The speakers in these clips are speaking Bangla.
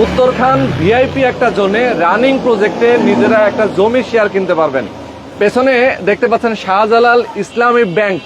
উত্তরখান ভিআইপি একটা জোনে রানিং প্রজেক্টে নিজেরা একটা জমি শেয়ার কিনতে পারবেন। পেছনে দেখতে পাচ্ছেন শাহজালাল ইসলামী ব্যাংক।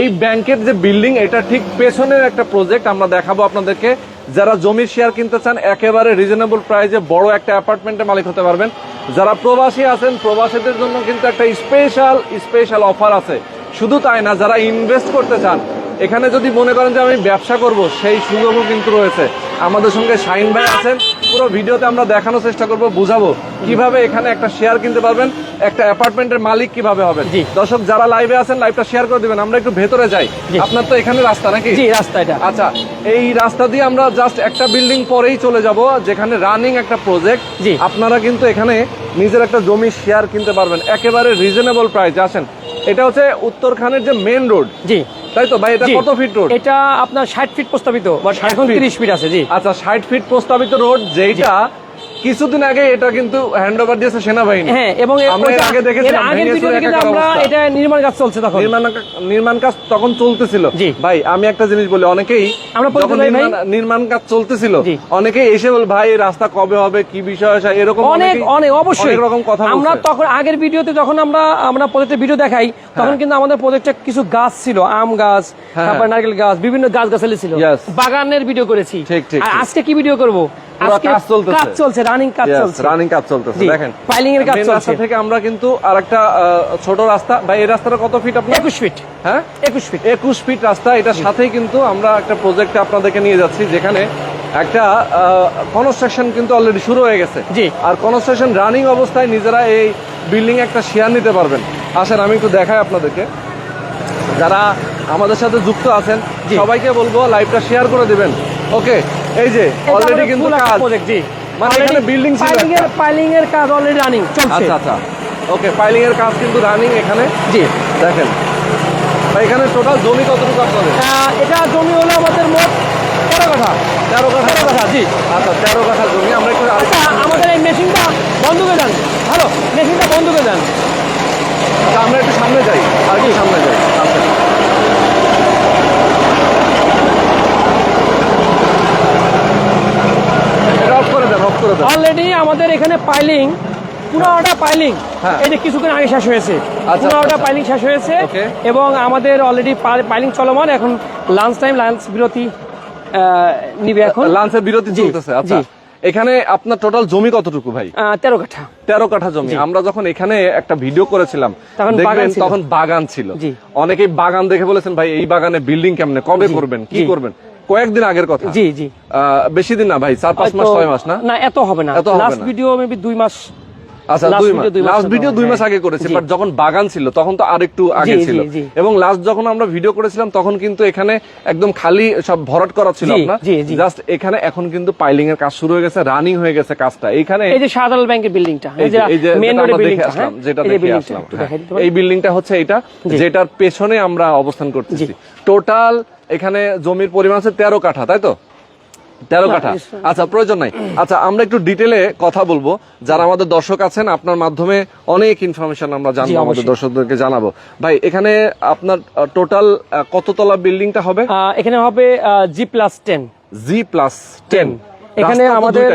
এই ব্যাংকের যে বিল্ডিং, এটা ঠিক পেছনের একটা প্রজেক্ট, আমরা দেখাবো আপনাদেরকে। যারা জমির শেয়ার কিনতে চান, একেবারে রিজনেবল প্রাইসে বড় একটা অ্যাপার্টমেন্টের মালিক হতে পারবেন। যারা প্রবাসী আছেন, প্রবাসীদের জন্য কিন্তু একটা স্পেশাল স্পেশাল অফার আছে। শুধু তাই না, যারা ইনভেস্ট করতে চান এখানে যদি মনে করেন যে আমি ব্যবসা করব সেই সুযোগও কিন্তু রয়েছে। আমাদের সঙ্গে শাইন ভাই আছেন। পুরো ভিডিওতে আমরা দেখানোর চেষ্টা করব বুঝাবো কীভাবে এখানে একটা শেয়ার কিনতে পারবেন একটা অ্যাপার্টমেন্টের মালিক কীভাবে হবেন। জি। দর্শক যারা লাইভে আছেন লাইভটা শেয়ার করে দিবেন। আমরা একটু ভেতরে যাই। আপনার তো এখানে রাস্তা নাকি? জি রাস্তা এটা। আচ্ছা এই রাস্তা দিয়ে আমরা জাস্ট একটা বিল্ডিং পরেই চলে যাব যেখানে রানিং একটা প্রজেক্ট জি। আপনারা কিন্তু এখানে নিজের একটা জমি শেয়ার কিনতে পারবেন। একেবারে রিজনেবল প্রাইস আসেন এটা হচ্ছে উত্তরখানের যে মেন রোড জি। তাই তো ভাই এটা কত ফিট রোড এটা আপনার ষাট ফিট প্রস্তাবিত। বা 60 এখন তিরিশ ফিট আছে জি। আচ্ছা ষাট ফিট প্রস্তাবিত রোড যেটা কিছুদিন আগে এটা কিন্তু হ্যান্ড ওভার দিয়েছে সেনাবাহিনী। হ্যাঁ এবং আমরা আগে দেখেছিলাম, আগের ভিডিওতে কিন্তু আমরা এটা নির্মাণ কাজ চলছে তখন। নির্মাণ নির্মাণ কাজ তখন চলতেছিল। ভাই আমি একটা জিনিস বলি অনেকেই আমরা নির্মাণ- কাজ চলতেছিল অনেকেই এসে বল ভাই রাস্তা কবে হবে? কি বিষয় এরকম অনেক অনেক অবশ্যই। এরকম কথা আমরা তখন আগের ভিডিওতে যখন আমরা আমরা প্রজেক্টের ভিডিও দেখাই তখন কিন্তু আমাদের প্রজেক্টে কিছু গাছ ছিল আম গাছ হ্যাঁ। তারপর নারকেল গাছ বিভিন্ন গাছ গাছালি ছিল বাগানের ভিডিও করেছি। আজকে কি ভিডিও করব? পুরো কাজ চলতেছে। কাজ চলছে রানিং কাজ চলছে। রানিং কাজ চলতেছে দেখেন। piling এর কাজ চলছে। রাস্তা থেকে আমরা কিন্তু আরেকটা ছোট রাস্তা। ভাই এই রাস্তাটা কত ফিট আপনার? একুশ ফিট হ্যাঁ? একুশ ফিট একুশ ফিট রাস্তা। এটার সাথেই কিন্তু আমরা একটা প্রজেক্টে আপনাদেরকে নিয়ে যাচ্ছি যেখানে একটা কনস্ট্রাকশন কিন্তু অলরেডি শুরু হয়ে গেছে। জি। আর কনস্ট্রাকশন রানিং অবস্থায় নিজেরা এই বিল্ডিং একটা শেয়ার নিতে পারবেন। আসেন আমি একটু দেখাই আপনাদেরকে। যারা আমাদের সাথে যুক্ত আছেন। সবাইকে বলব লাইভটা শেয়ার করে দিবেন। ওকে এই যে অলরেডি কিন্তু কাজ। প্রজেক্ট জি। মানে এখানে building ছিল পাইলিং এর পাইলিং এর কাজ অলরেডি রানিং চলছে। আচ্ছা আচ্ছা। ওকে ফাইলিং এর কাজ কিন্তু রানিং এখানে। জি। দেখেন। এখানে টোটাল জমি কতটুকু আপনাদের? এটা জমি হলো আমাদের মোট তেরো কাঠা। তেরো কাঠা। তেরো কাঠা জি। আচ্ছা তেরো কাঠা জমি। আমরা একটু আচ্ছা আমাদের এই মেশিনটা বন্ধ করে দেন। ভালো মেশিনটা বন্ধ করে দেন। আচ্ছা, আমরা একটু সামনে যাই। আর একটু সামনে যাই। আচ্ছা এটা অফ করে দেন অফ করে দেন অলরেডি আমাদের এখানে পাইলিং পনেরোটা পাইলিং যে কিছুক্ষণ আগে শেষ হয়েছে। আচ্ছা, পনেরোটা আচ্ছা। পাইলিং শেষ হয়েছে এবং আমাদের অলরেডি পাইলিং চলমান। এখন লাঞ্চ টাইম লাঞ্চ বিরতি নিবে এখন। লাঞ্চের বিরতি চলতেছে আচ্ছা। এখানে আপনার টোটাল জমি কতটুকু ভাই? তেরো কাঠা। তেরো কাঠা জমি। আমরা যখন এখানে একটা ভিডিও করেছিলাম তখন দেখবেন বাগান ছিল। তখন বাগান ছিল। অনেকেই বাগান দেখে বলেছেন ভাই এই বাগানে বিল্ডিং কেমনে? কবে করবেন? কি করবেন? কয়েকদিন আগের কথা। জি জি। বেশি দিন না ভাই চার পাঁচ মাস ছয় মাস না? না এত হবে না। লাস্ট ভিডিও মেবি দুই মাস আচ্ছা দুই মাস লাস্ট ভিডিও দুই মাস হ্যাঁ। আগে করেছে বাট যখন বাগান ছিল তখন তো আরেকটু আগে ছিল। এবং লাস্ট যখন আমরা ভিডিও করেছিলাম তখন কিন্তু এখানে একদম খালি সব ভরাট করা ছিল আপনার। জাস্ট এখানে এখন কিন্তু পাইলিং এর কাজ শুরু হয়ে গেছে রানিং হয়ে গেছে কাজটা। এইখানে এই যে শাহজালাল ব্যাংকের বিল্ডিংটা এই যে মেন রোডের বিল্ডিংটা যেটা দেখে আসলাম হ্যাঁ। এই বিল্ডিংটা হচ্ছে এটা যেটার পেছনে আমরা অবস্থান করতেছি। টোটাল এখানে জমির পরিমাণ আছে তেরো কাঠা তাই তো? তেরো কাঠা। আচ্ছা প্রয়োজন নাই। আচ্ছা আমরা একটু ডিটেলে কথা বলব। যারা আমাদের দর্শক আছেন আপনার মাধ্যমে অনেক ইনফরমেশন আমরা জানব আমাদের দর্শকদেরকে জানাব। ভাই এখানে আপনার টোটাল কততলা বিল্ডিংটা হবে? এখানে হবে G plus ten G plus ten এখানে আমাদের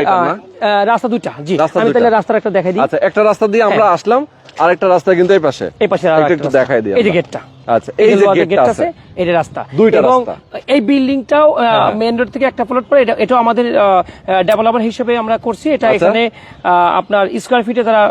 রাস্তা দুটা জি আমি তাহলে রাস্তার একটা দেখাই দিই। আচ্ছা একটা রাস্তা দিয়ে আমরা আসলাম আর একটা রাস্তা কিন্তু এই পাশে। এই পাশে একটু। দেখাই দিই এই যে গেটটা আচ্ছা এই যে গেটটা আছে এই রাস্তা। এবং এই বিল্ডিংটাও মেন রোড থেকে একটা প্লট পরে এটাও আমাদের ডেভেলপার হিসেবে আমরা করছি। এটা। এখানে আপনার স্কোয়ার ফিটে যারা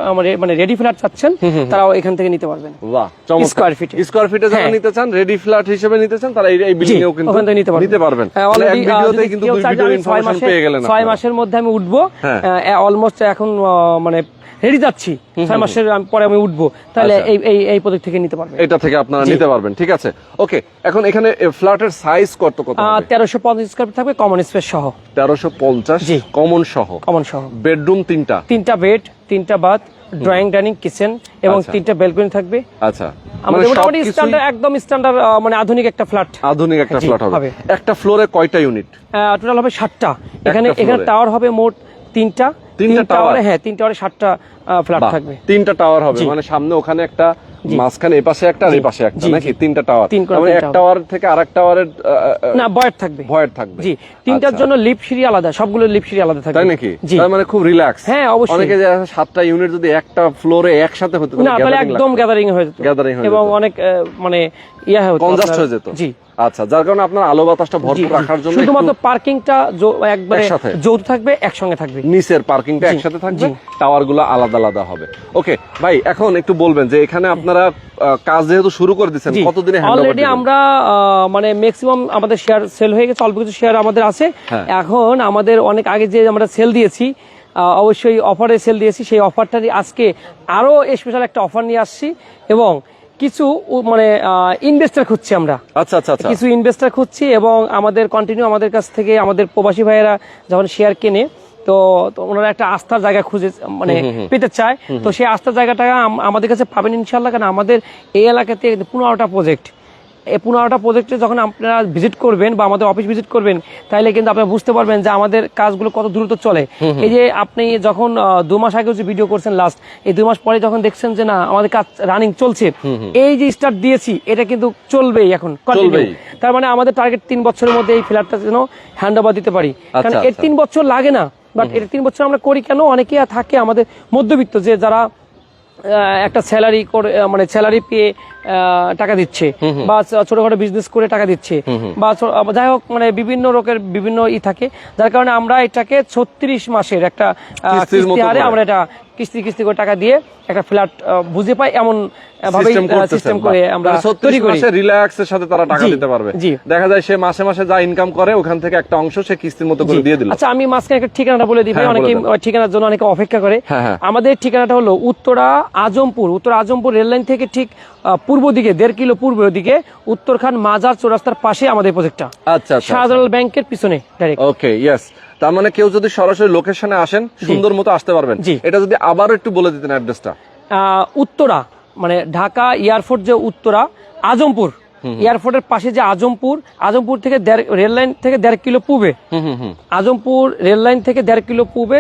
মানে রেডি ফ্ল্যাট চাচ্ছেন তারাও এখান থেকে নিতে পারবেন। বাহ চমৎকার। Square feet ফিটে যারা হ্যাঁ। নিতে চান রেডি ফ্ল্যাট হিসেবে নিতে চান তারা এই এই কিন্তু নিতে পারবেন। নিতে পারবেন। হ্যাঁ, এক ভিডিওতে কিন্তু দুই ভিডিও ছয় ইনফরমেশন পেয়ে গেলেন ছয় মাসের মধ্যে আমি উঠবো হ্যাঁ। অলমোস্ট এখন আহ, মানে রেডি যাচ্ছি। ছয় মাসের পরে আমি উঠবো। তাহলে আচ্ছা। এই এই এই প্রজেক্ট থেকে নিতে পারবেন। এটা থেকে আপনারা জি। নিতে পারবেন ঠিক আছে? ওকে এখন এখানে ফ্ল্যাটের সাইজ কত কত তেরোশো পঞ্চাশ স্কোয়ার ফিট থাকবে কমন স্পেস সহ। তেরোশো পঞ্চাশ জি। কমন সহ। কমন সহ। বেডরুম তিনটা? তিনটা বেড তিনটা বাথ ড্রয়িং ডাইনিং কিচেন এবং আচ্ছা। তিনটা বেলকনি থাকবে। আচ্ছা। আমাদের মানে মোটামুটি স্ট্যান্ডার্ড একদম স্ট্যান্ডার্ড মানে আধুনিক একটা ফ্ল্যাট আধুনিক একটা ফ্ল্যাট হবে। একটা ফ্লোরে কয়টা ইউনিট টোটাল হবে সাতটা। এখানে এখানে টাওয়ার হবে মোট তিনটা। তিনটা? টাওয়ারে হ্যাঁ তিন টাওয়ারে সাতটা ফ্ল্যাট থাকবে। তিনটা টাওয়ার হবে। মানে সামনে ওখানে একটা মাঝখানে এপাশে একটা আর এপাশে পাশে একটা নাকি তিনটা টাওয়ার? মানে এক টাওয়ার। থেকে আরেক টাওয়ারের না বয়ের থাকবে। ভয়ের থাকবে। জি তিনটার আচ্ছা। জন্য লিপ সিঁড়ি আলাদা সবগুলো লিপ সিঁড়ি আলাদা থাকবে। তাই নাকি? তার মানে খুব রিল্যাক্স হ্যাঁ, অবশ্যই। অনেকে যে সাতটা ইউনিট যদি একটা ফ্লোরে একসাথে হতে না তাহলে একদম গ্যাদারিং হয়ে যেত। গ্যাদারিং হয়ে এবং অনেক মানে ইয়া কনজাস্ট হয়ে যেত। জি। আচ্ছা যার কারণে আপনার আলো বাতাসটা ভরপুর রাখার জন্য শুধুমাত্র পার্কিংটা একবারে যৌথ থাকবে একসঙ্গে থাকবে। নিচের পার্কিংটা একসাথে থাকবে জি। টাওয়ারগুলো আলাদা আলাদা হবে। ওকে ভাই এখন একটু বলবেন যে এখানে আপনারা কাজ যেহেতু শুরু করে দিচ্ছেন জি। কতদিনে অলরেডি আমরা মানে ম্যাক্সিমাম আমাদের শেয়ার সেল হয়ে গেছে অল্প কিছু শেয়ার আমাদের আছে। হ্যাঁ। এখন আমাদের অনেক আগে যে আমরা সেল দিয়েছি অবশ্যই অফারে সেল দিয়েছি সেই অফারটারই আজকে আরও স্পেশাল একটা অফার নিয়ে আসছি এবং কিছু মানে ইনভেস্টার খুঁজছি আমরা। আচ্ছা আচ্ছা আচ্ছা। কিছু ইনভেস্টার খুঁজছি এবং আমাদের কন্টিনিউ আমাদের কাছ থেকে আমাদের প্রবাসী ভাইয়েরা যখন শেয়ার কেনে তো ওনারা একটা আস্থার জায়গা খুঁজে মানে পেতে চায়। তো সেই আস্থার জায়গাটা আমাদের কাছে পাবেন ইনশাল্লাহ কারণ আমাদের এই এলাকাতে পনেরোটা প্রজেক্ট পনেরোটা প্রজেক্টে যখন আপনারা ভিজিট করবেন বা আমাদের অফিস ভিজিট করবেন তাহলে কিন্তু আপনারা বুঝতে পারবেন যে আমাদের কাজগুলো কত দ্রুত চলে। এই যে আপনি যখন দু মাস আগে যে ভিডিও করছেন লাস্ট এই দু মাস পরে যখন দেখছেন যে না আমাদের কাজ রানিং চলছে এই যে স্টার্ট দিয়েছি এটা কিন্তু চলবেই এখন তার মানে আমাদের টার্গেট তিন বছরের মধ্যে এই ফ্ল্যাটটা যেন হ্যান্ড ওভার দিতে পারি। কারণ এর আচ্ছা। তিন বছর লাগে না বাট এর তিন বছর আমরা করি কেন? অনেকে থাকে আমাদের মধ্যবিত্ত যে যারা একটা স্যালারি করে মানে স্যালারি পেয়ে টাকা দিচ্ছে। বা ছোটখাটো বিজনেস করে টাকা দিচ্ছে। বা যাই হোক মানে বিভিন্ন রোগের বিভিন্ন ই থাকে। যার কারণে আমরা এটাকে ছত্রিশ মাসের একটা হারে আমরা এটা কিস্তি কিস্তি করে টাকা দিয়ে একটা ফ্ল্যাট বুঝে পাই এমন ভাবে সিস্টেম করে আমরা তৈরি করি। রিল্যাক্স সাথে তারা টাকা দিতে পারবে। জি। দেখা যায় সে মাসে মাসে যা ইনকাম করে ওখান থেকে একটা অংশ সে কিস্তির মতো করে দিয়ে দিল। আচ্ছা আমি মাঝখানে একটা ঠিকানাটা বলে দিই ভাই বলে অনেকে দেন। ঠিকানার জন্য অনেকে অপেক্ষা করে। আমাদের ঠিকানাটা হলো উত্তরা আজমপুর উত্তর আজমপুর রেললাইন থেকে ঠিক পূর্ব দিকে দেড় কিলো পূর্ব দিকে উত্তরখান মাজার চৌরাস্তার পাশে আমাদের প্রজেক্টটা আচ্ছা আচ্ছা শাহজালাল ব্যাংকের পিছনে ডাইরেক্ট ওকে ইয়েস তার মানে কেউ যদি সরাসরি লোকেশনে আসেন সুন্দর মতো আসতে পারবেন। জি। এটা যদি আবার একটু বলে দিতেন অ্যাড্রেসটা উত্তরা মানে ঢাকা এয়ারপোর্ট যে উত্তরা আজমপুর। এয়ারপোর্টের পাশে যে আজমপুর আজমপুর থেকে দেড়- রেললাইন থেকে দেড় কিলো পূবে। আজমপুর রেললাইন থেকে দেড় কিলো পূবে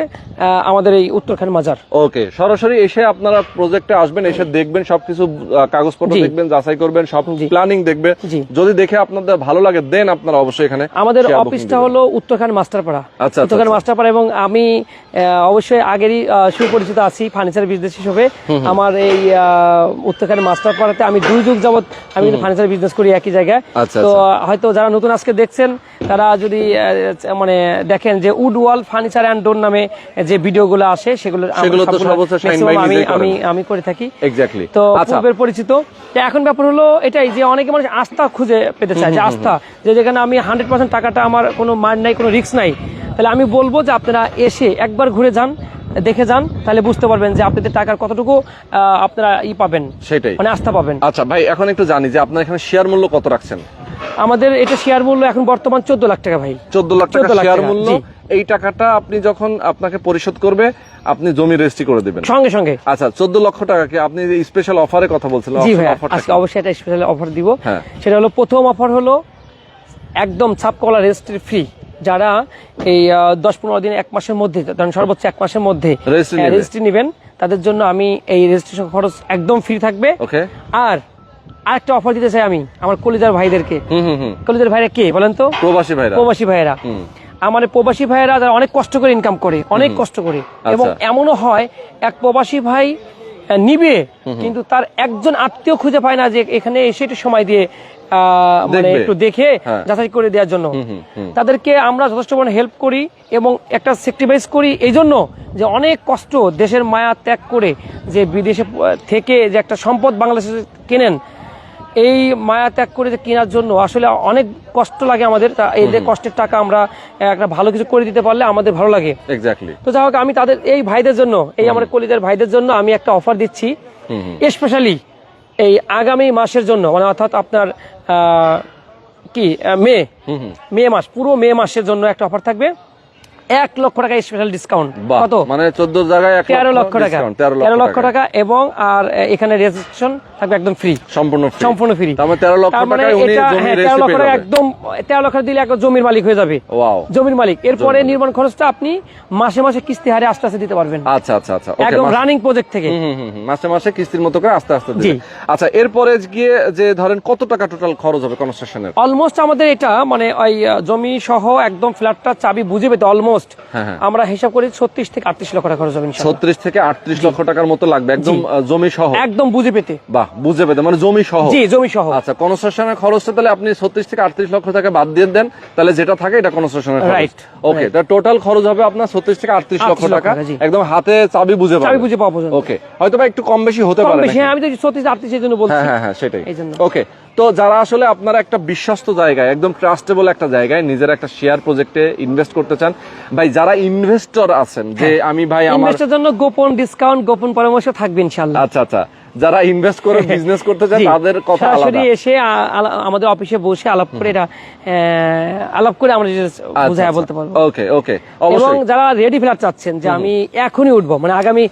আমাদের এই উত্তরখান মাজার। ওকে সরাসরি এসে আপনারা প্রজেক্টে আসবেন এসে দেখবেন সবকিছু কাগজপত্র দেখবেন যাচাই করবেন সব প্ল্যানিং দেখবে। যদি দেখে আপনাদের ভালো লাগে দেন আপনারা অবশ্যই এখানে আমাদের অফিসটা হলো উত্তরখান মাস্টারপাড়া। আচ্ছা, উত্তরখান আচ্ছা। মাস্টারপাড়া এবং আমি অবশ্যই আগেরই সুপরিচিত আছি ফার্নিচার বিজনেস হিসেবে। আমার এই উত্তরখান মাস্টারপাড়াতে আমি দুই যুগ যাবত আমি ফার্নিচার বিজনেস করি একই জায়গায়। আচ্ছা, তো হয়তো যারা নতুন আজকে দেখছেন তারা যদি মানে দেখেন যে wood wall furniture and door নামে যে ভিডিওগুলো আসে সেগুলো আমি আমি আমি করে থাকি। এক্স্যাক্টলি তো আচ্ছা। পূর্বের পরিচিত। তো এখন ব্যাপার হলো এটাই যে অনেকে মানুষ আস্থা খুঁজে পেতে চায় যে আস্থা যে যেখানে আমি হান্ড্রেড পার্সেন্ট টাকাটা আমার কোনো মার নাই কোনো রিস্ক নাই। তাহলে আমি বলব যে আপনারা এসে একবার ঘুরে যান। দেখে যান তাহলে বুঝতে পারবেন যে আপনাদের টাকার কতটুকু আপনারা ই পাবেন। সেটাই। মানে আস্থা পাবেন। আচ্ছা ভাই এখন একটু জানি যে আপনার এখানে শেয়ার মূল্য কত রাখছেন? আমাদের এটা শেয়ার মূল্য এখন বর্তমান চোদ্দ লাখ টাকা ভাই। চোদ্দ লাখ টাকা শেয়ার মূল্য। এই টাকাটা আপনি যখন আপনাকে পরিশোধ করবে আপনি জমি রেজিস্ট্রি করে দিবেন। সঙ্গে সঙ্গে। আচ্ছা চোদ্দ লক্ষ টাকা টাকাকে আপনি যে স্পেশাল অফারের কথা বলছিলেন জি ভাই আজকে অবশ্যই একটা স্পেশাল অফার দিব। হ্যাঁ। সেটা হলো প্রথম অফার হলো একদম ছাপকলা রেজিস্ট্রি ফ্রি যারা এই দশ পনেরো দিন এক মাসের মধ্যে ধরেন সর্বোচ্চ এক মাসের মধ্যে রেজিস্ট্রি নেবেন। তাদের জন্য আমি এই রেজিস্ট্রেশন খরচ একদম ফ্রি থাকবে। ওকে আর আরেকটা অফার দিতে চাই আমি আমার কলিজার ভাইদেরকে। কলিজার ভাইরা কে বলেন তো? প্রবাসী ভাইরা। প্রবাসী ভাইয়েরা। আমার প্রবাসী ভাইয়েরা যারা অনেক কষ্ট করে ইনকাম করে অনেক কষ্ট করে। এবং আচ্ছা। এমনও হয় এক প্রবাসী ভাই নিবে কিন্তু তার একজন আত্মীয় খুঁজে পায় না যে এখানে এসে একটু সময় দিয়ে মানে একটু দেখে হ্যাঁ। যাচাই করে দেওয়ার জন্য। তাদেরকে আমরা যথেষ্ট পরিমাণে হেল্প করি এবং একটা সেক্রিফাইস করি এই জন্য যে অনেক কষ্ট দেশের মায়া ত্যাগ করে যে বিদেশে থেকে যে একটা সম্পদ বাংলাদেশে কেনেন এই মায়া ত্যাগ করে যে কেনার জন্য আসলে অনেক কষ্ট লাগে আমাদের। এই যে কষ্টের টাকা আমরা একটা ভালো কিছু করে দিতে পারলে আমাদের ভালো লাগে। এক্স্যাক্টলি তো যাই হোক আমি তাদের এই ভাইদের জন্য এই আমার কলিদের ভাইদের জন্য আমি একটা অফার দিচ্ছি। স্পেশালি এই আগামী মাসের জন্য মানে অর্থাৎ আপনার কি মে। মে মাস পুরো মে মাসের জন্য একটা অফার থাকবে। এক লক্ষ টাকা স্পেশাল ডিসকাউন্ট কত? মানে চোদ্দ জায়গায় তেরো লক্ষ টাকা। তেরো লক্ষ টাকা। এবং আর এখানে রেজিস্ট্রেশন থাকবে একদম ফ্রি সম্পূর্ণ সম্পূর্ণ ফ্রি তেরো লক্ষ মানে তেরো লক্ষ টাকা একদম তেরো লক্ষ দিলে একদম জমির মালিক হয়ে যাবে। জমির মালিক। এরপরে নির্মাণ খরচটা আপনি মাসে মাসে কিস্তি হারে আস্তে আস্তে দিতে পারবেন। আচ্ছা আচ্ছা আচ্ছা। একদম রানিং প্রজেক্ট থেকে। মাসে মাসে কিস্তির মতো করে আস্তে আস্তে জি। আচ্ছা এরপরে গিয়ে যে ধরেন কত টাকা টোটাল খরচ হবে কনস্ট্রাকশনের অলমোস্ট আমাদের এটা মানে ওই জমি সহ একদম ফ্ল্যাটটা চাবি বুঝে পেতে অলমোস্ট হ্যাঁ, হ্যাঁ। আমরা হিসাব করি ছত্রিশ থেকে আটত্রিশ লক্ষ টাকা খরচ হবে ছত্রিশ থেকে আটত্রিশ লক্ষ টাকার মতো লাগবে একদম জমি সহ। একদম বুঝে পেতে। বাহ বুঝে পেতে মানে জমি সহ। জি জমি সহ। আচ্ছা কনস্ট্রাকশনের খরচটা তাহলে আপনি ছত্রিশ থেকে আটত্রিশ লক্ষ টাকা বাদ দিয়ে দেন তাহলে যেটা থাকে এটা কনস্ট্রাকশনের রাইট ওকে তা টোটাল খরচ হবে আপনার ছত্রিশ থেকে আটত্রিশ লক্ষ টাকা। একদম হাতে চাবি বুঝে চাবি বুঝে পাবো ওকে হয়তো বা একটু কম বেশি হতে পারে হ্যাঁ, আমি তো ছত্রিশ আটত্রিশ এই জন্য বলছি। হ্যাঁ হ্যাঁ সেটাই। ওকে তো যারা আসলে আপনারা একটা বিশ্বস্ত জায়গায় একদম ট্রাস্টেবল একটা জায়গায় নিজের একটা শেয়ার প্রজেক্টে ইনভেস্ট করতে চান ভাই যারা ইনভেস্টর আছেন যে আমি ভাই আমার জন্য গোপন ডিসকাউন্ট গোপন পরামর্শ থাকবে ইনশাআল্লাহ। আচ্ছা আচ্ছা। যারা ইনভেস্ট করে বিজনেস করতে চান তাদের কথা আলাদা। এসে আমাদের অফিসে বসে আলাপ করে এটা আলাপ করে আমরা বুঝায় বলতে পারব। ওকে ওকে এবং আচ্ছা, যারা রেডি ফ্ল্যাট চাচ্ছেন যে আমি এখনই উঠবো মানে আগামী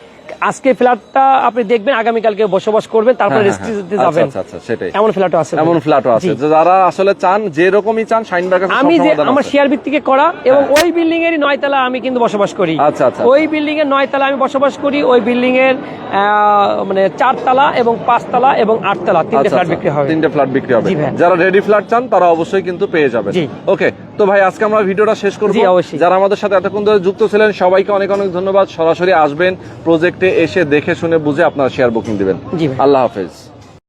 আজকে ফ্ল্যাটটা আপনি দেখবেন আগামী কালকে বসবাস করবেন তারপরে হ্যাঁ, রেজিস্ট্রি হ্যাঁ, দিতে আচ্ছা, যাবেন। আচ্ছা, আচ্ছা, সেটাই। এমন ফ্ল্যাটও আছে এমন ফ্ল্যাটও আছে। যারা আসলে চান যে রকমই চান শাইনবাগ আমি যে আমার শেয়ার ভিত্তিকে করা এবং ওই বিল্ডিং এরই নয়তলা আমি কিন্তু বসবাস করি। আচ্ছা, আচ্ছা। ওই বিল্ডিং এর নয়তলা আমি বসবাস করি ওই বিল্ডিং এর মানে চারতলা এবং পাঁচতলা এবং আটতলা তিনটে ফ্ল্যাট বিক্রি হবে তিনটে ফ্ল্যাট বিক্রি হবে। যারা রেডি ফ্ল্যাট চান তারা অবশ্যই কিন্তু পেয়ে যাবেন। জি। ওকে তো ভাই আজকে আমরা ভিডিওটা শেষ করব। যারা আমাদের সাথে এতক্ষণ ধরে যুক্ত ছিলেন সবাইকে অনেক অনেক ধন্যবাদ। সরাসরি আসবেন প্রজেক্টে এসে দেখে শুনে বুঝে আপনার শেয়ার বুকিং দিবেন। জি আল্লাহ হাফেজ।